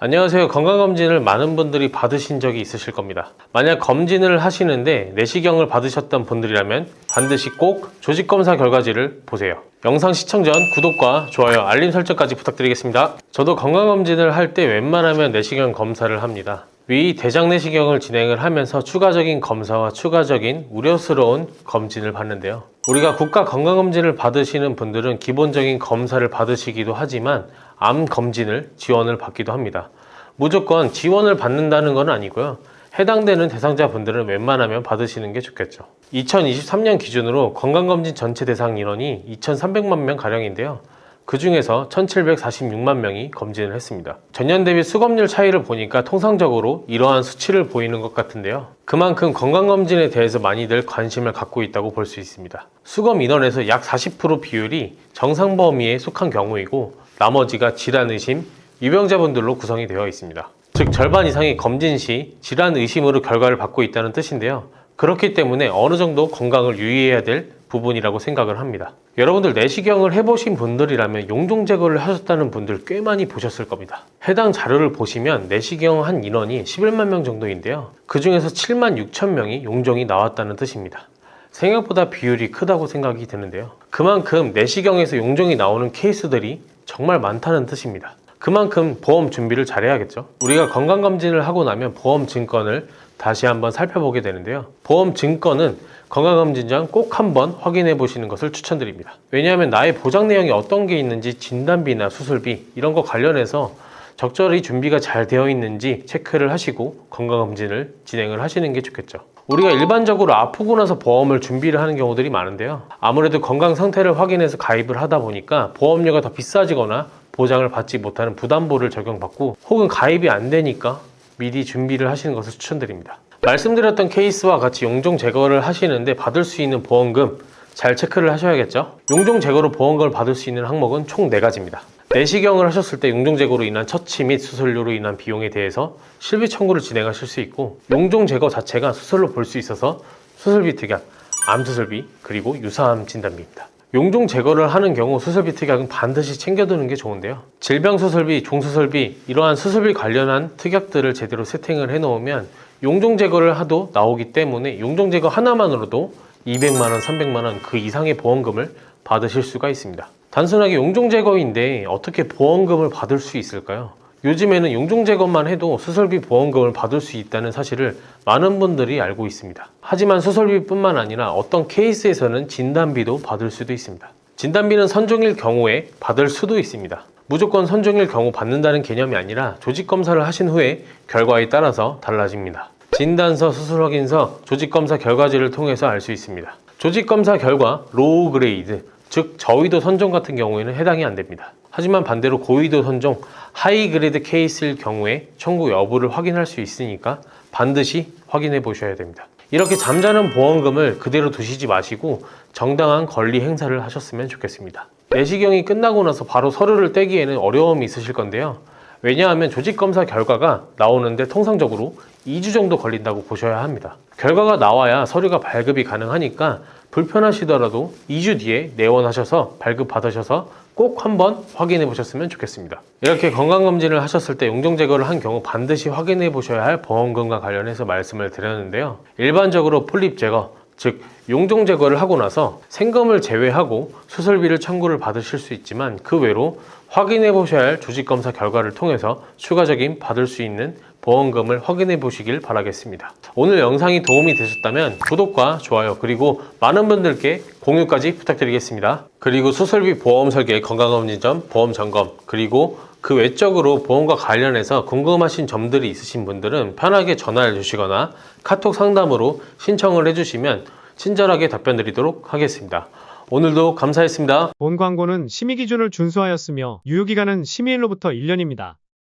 안녕하세요. 건강검진을 많은 분들이 받으신 적이 있으실 겁니다. 만약 검진을 하시는데 내시경을 받으셨던 분들이라면 반드시 꼭 조직검사 결과지를 보세요. 영상 시청 전 구독과 좋아요, 알림 설정까지 부탁드리겠습니다. 저도 건강검진을 할 때 웬만하면 내시경 검사를 합니다. 위 대장 내시경을 진행을 하면서 추가적인 검사와 추가적인 우려스러운 검진을 받는데요. 우리가 국가 건강검진을 받으시는 분들은 기본적인 검사를 받으시기도 하지만 암 검진을 지원을 받기도 합니다. 무조건 지원을 받는다는 건 아니고요. 해당되는 대상자분들은 웬만하면 받으시는 게 좋겠죠. 2023년 기준으로 건강검진 전체 대상 인원이 2,300만 명 가량인데요. 그 중에서 1,746만 명이 검진을 했습니다. 전년 대비 수검률 차이를 보니까 통상적으로 이러한 수치를 보이는 것 같은데요. 그만큼 건강검진에 대해서 많이들 관심을 갖고 있다고 볼 수 있습니다. 수검 인원에서 약 40% 비율이 정상 범위에 속한 경우이고 나머지가 질환 의심, 유병자분들로 구성이 되어 있습니다. 즉 절반 이상이 검진 시 질환 의심으로 결과를 받고 있다는 뜻인데요. 그렇기 때문에 어느 정도 건강을 유의해야 될 부분이라고 생각을 합니다. 여러분들 내시경을 해보신 분들이라면 용종 제거를 하셨다는 분들 꽤 많이 보셨을 겁니다. 해당 자료를 보시면 내시경 한 인원이 11만 명 정도인데요. 그 중에서 7만 6천 명이 용종이 나왔다는 뜻입니다. 생각보다 비율이 크다고 생각이 드는데요. 그만큼 내시경에서 용종이 나오는 케이스들이 정말 많다는 뜻입니다. 그만큼 보험 준비를 잘해야겠죠. 우리가 건강검진을 하고 나면 보험 증권을 다시 한번 살펴보게 되는데요. 보험 증권은 건강검진 전 꼭 한번 확인해 보시는 것을 추천드립니다. 왜냐하면 나의 보장 내용이 어떤 게 있는지 진단비나 수술비 이런 거 관련해서 적절히 준비가 잘 되어 있는지 체크를 하시고 건강검진을 진행을 하시는 게 좋겠죠. 우리가 일반적으로 아프고 나서 보험을 준비를 하는 경우들이 많은데요. 아무래도 건강 상태를 확인해서 가입을 하다 보니까 보험료가 더 비싸지거나 보장을 받지 못하는 부담보를 적용받고 혹은 가입이 안 되니까 미리 준비를 하시는 것을 추천드립니다. 말씀드렸던 케이스와 같이 용종 제거를 하시는데 받을 수 있는 보험금 잘 체크를 하셔야겠죠. 용종 제거로 보험금을 받을 수 있는 항목은 총 4가지입니다. 내시경을 하셨을 때 용종 제거로 인한 처치 및 수술료로 인한 비용에 대해서 실비 청구를 진행하실 수 있고 용종 제거 자체가 수술로 볼 수 있어서 수술비 특약, 암 수술비 그리고 유사암 진단비입니다. 용종 제거를 하는 경우 수술비 특약은 반드시 챙겨두는 게 좋은데요. 질병 수술비, 종수술비 이러한 수술비 관련한 특약들을 제대로 세팅을 해놓으면 용종 제거를 하도 나오기 때문에 용종 제거 하나만으로도 200만 원, 300만 원 그 이상의 보험금을 받으실 수가 있습니다. 단순하게 용종 제거인데 어떻게 보험금을 받을 수 있을까요? 요즘에는 용종 제거만 해도 수술비 보험금을 받을 수 있다는 사실을 많은 분들이 알고 있습니다. 하지만 수술비뿐만 아니라 어떤 케이스에서는 진단비도 받을 수도 있습니다. 진단비는 선종일 경우에 받을 수도 있습니다. 무조건 선종일 경우 받는다는 개념이 아니라 조직 검사를 하신 후에 결과에 따라서 달라집니다. 진단서, 수술 확인서, 조직 검사 결과지를 통해서 알 수 있습니다. 조직 검사 결과 로우 그레이드, 즉 저위도 선종 같은 경우에는 해당이 안 됩니다. 하지만 반대로 고위도 선종, 하이 그레이드 케이스일 경우에 청구 여부를 확인할 수 있으니까 반드시 확인해 보셔야 됩니다. 이렇게 잠자는 보험금을 그대로 두시지 마시고 정당한 권리 행사를 하셨으면 좋겠습니다. 내시경이 끝나고 나서 바로 서류를 떼기에는 어려움이 있으실 건데요. 왜냐하면 조직검사 결과가 나오는데 통상적으로 2주 정도 걸린다고 보셔야 합니다. 결과가 나와야 서류가 발급이 가능하니까 불편하시더라도 2주 뒤에 내원하셔서 발급 받으셔서 꼭 한번 확인해 보셨으면 좋겠습니다. 이렇게 건강검진을 하셨을 때 용종 제거를 한 경우 반드시 확인해 보셔야 할 보험금과 관련해서 말씀을 드렸는데요. 일반적으로 폴립 제거, 즉 용종 제거를 하고 나서 생검을 제외하고 수술비를 청구를 받으실 수 있지만 그 외로 확인해 보셔야 할 조직 검사 결과를 통해서 추가적인 받을 수 있는 보험금을 확인해 보시길 바라겠습니다. 오늘 영상이 도움이 되셨다면 구독과 좋아요 그리고 많은 분들께 공유까지 부탁드리겠습니다. 그리고 수술비 보험 설계 건강검진점 보험 점검 그리고 그 외적으로 보험과 관련해서 궁금하신 점들이 있으신 분들은 편하게 전화를 주시거나 카톡 상담으로 신청을 해주시면 친절하게 답변 드리도록 하겠습니다. 오늘도 감사했습니다. 본 광고는 심의 기준을 준수하였으며 유효기간은 심의일로부터 1년입니다.